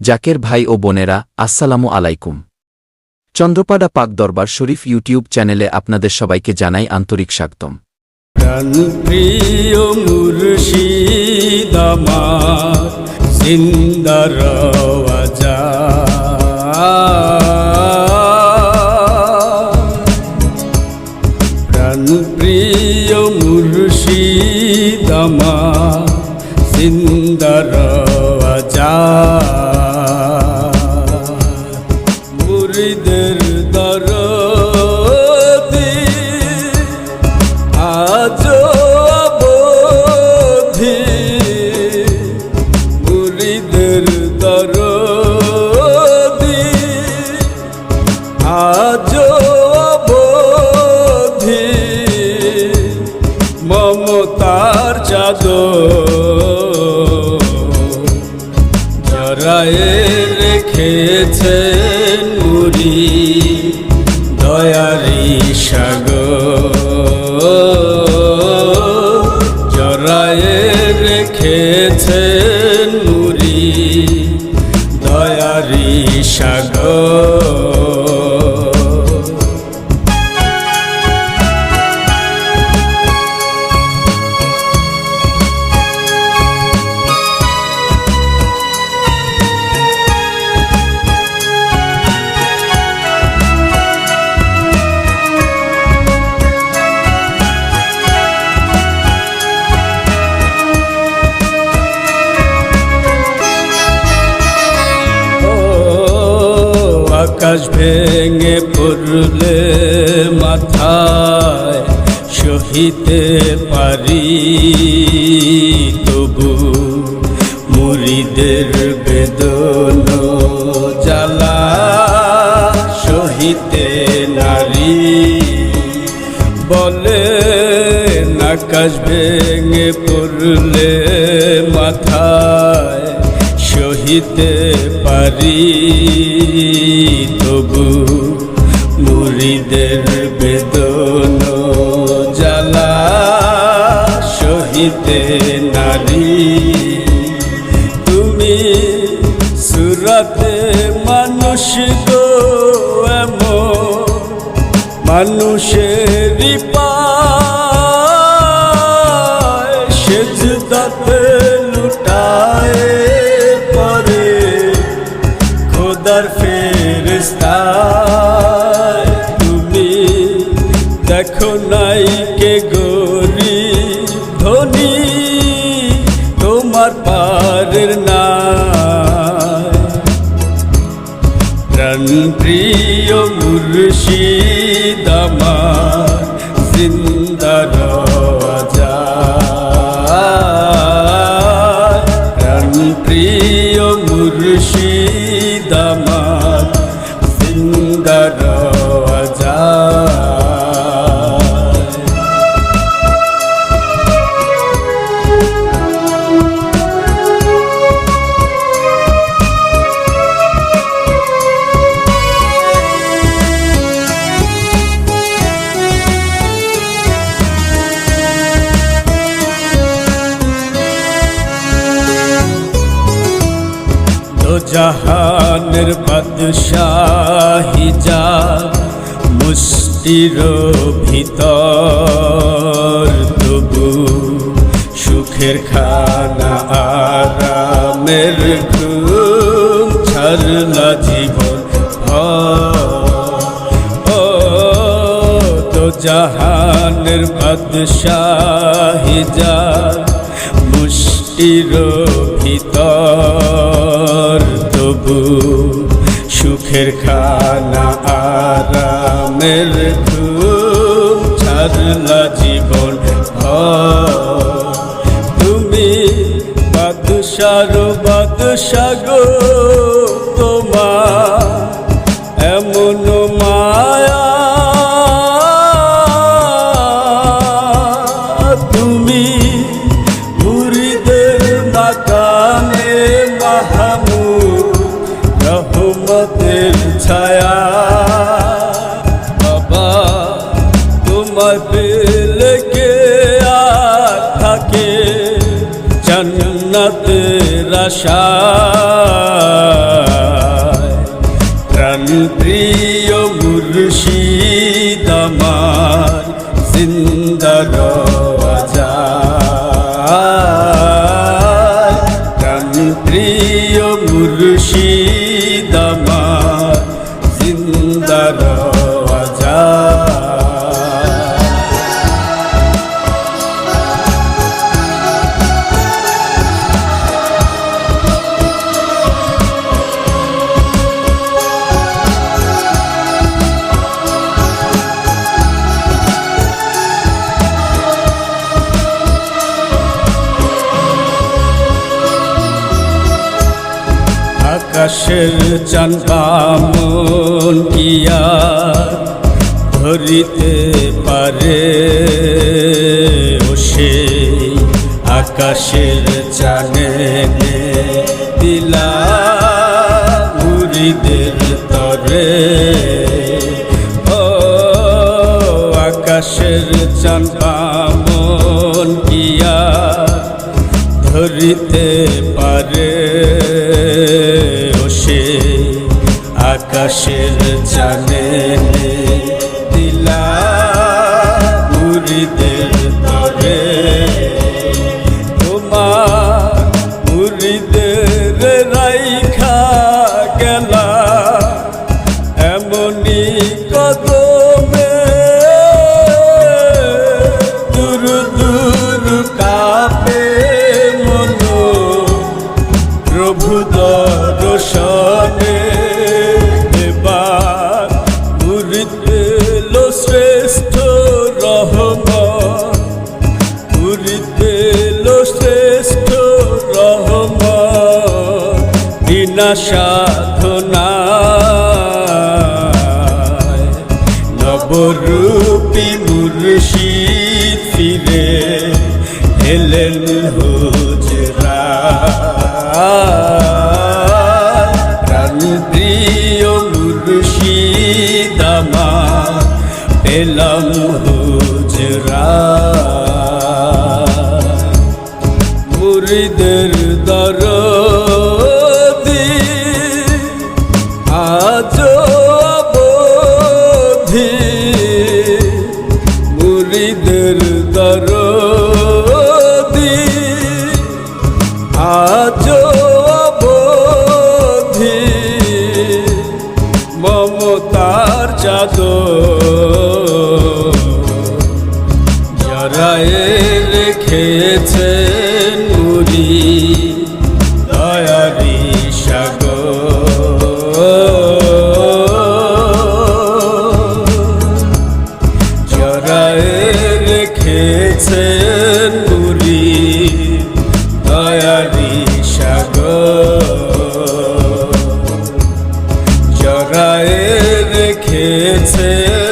জাকের ভাই ও বোনেরা, আসসালামু আলাইকুম। চন্দ্রপাড়া পাক দরবার শরীফ ইউটিউব চ্যানেলে আপনাদের সবাইকে জানাই আন্তরিক স্বাগতম। প্রিয় মুর্শিদ আমার জিন্দার মুরিদের দরদি। আজ অবধি মুরিদের দরদি। আজ অবধি মমতার চাদর দয়ারি সাগর। সহিতে পারি, তবু মুড়িদের বেদন জ্বালা সহিতে নারী। বলে আকাশ ভেঙে পড়লে মাথায় সহিতে পারি, তবু মুড়িদের সহিতে নারী। তুমি সুরতে মানুষ গো মানুষের পায়। সেজদাতে তোমার পারের না প্রিয় মুর্শিদ আমার জিন্দার রাজা। প্রিয় মুর্শিদ দো জাহানের বাদশাহি যা মুষ্টির ভিতর, তবু সুখের খানা আরামের ঘুম ছাড়লা জীবন। ও তো জাহানের বাদশাহি যা মুষ্টির ভিতর তবু সুখের খানা আরামের ঘুম ছাড়লা জীবন। তুমি বাদশার বাদশা গো তোমার আশায় প্রাণ প্রিয় মুর্শিদ আমার আকাশের চান্দামন কিয়া ধরিতে পারে ও আকাশের চানে দিলা মুড়িদের তরে। ও আকাশের চান্দামন কিয়া ধরিতে পারে আকাশের জানে বিনা সাধনা নবরূপী মুর্শিদ চাদর জরায়ে রেখেছে নুরি দয়ারি সাগর। জরায়ে রেখেছে নুরি দয়ারি সাগর। জরায়ে রেখেছে